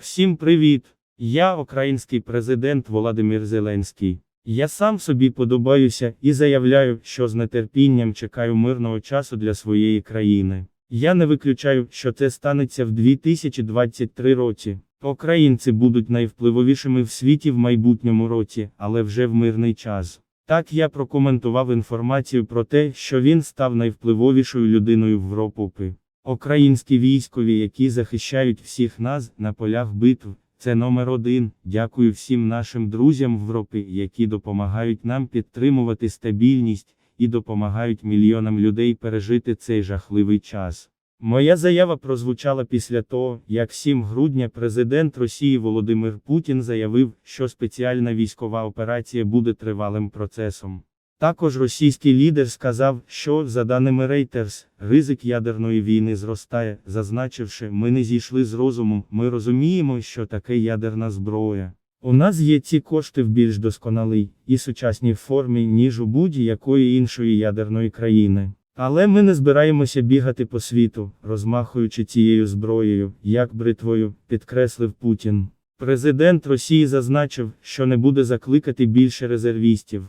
Всім привіт! Я український президент Володимир Зеленський. Я сам собі подобаюся і заявляю, що з нетерпінням чекаю мирного часу для своєї країни. Я не виключаю, що це станеться в 2023 році. Українці будуть найвпливовішими в світі в майбутньому році, але вже в мирний час. Так я прокоментував інформацію про те, що він став найвпливовішою людиною в Європі. Українські військові, які захищають всіх нас на полях битв, це номер один. Дякую всім нашим друзям в Європі, які допомагають нам підтримувати стабільність і допомагають мільйонам людей пережити цей жахливий час. Моя заява прозвучала після того, як 7 грудня президент Росії Володимир Путін заявив, що спеціальна військова операція буде тривалим процесом. Також російський лідер сказав, що, за даними Reuters, ризик ядерної війни зростає, зазначивши, ми не зійшли з розуму, ми розуміємо, що таке ядерна зброя. У нас є ці кошти в більш досконалій і сучасній формі, ніж у будь-якої іншої ядерної країни. Але ми не збираємося бігати по світу, розмахуючи цією зброєю, як бритвою, підкреслив Путін. Президент Росії зазначив, що не буде закликати більше резервістів.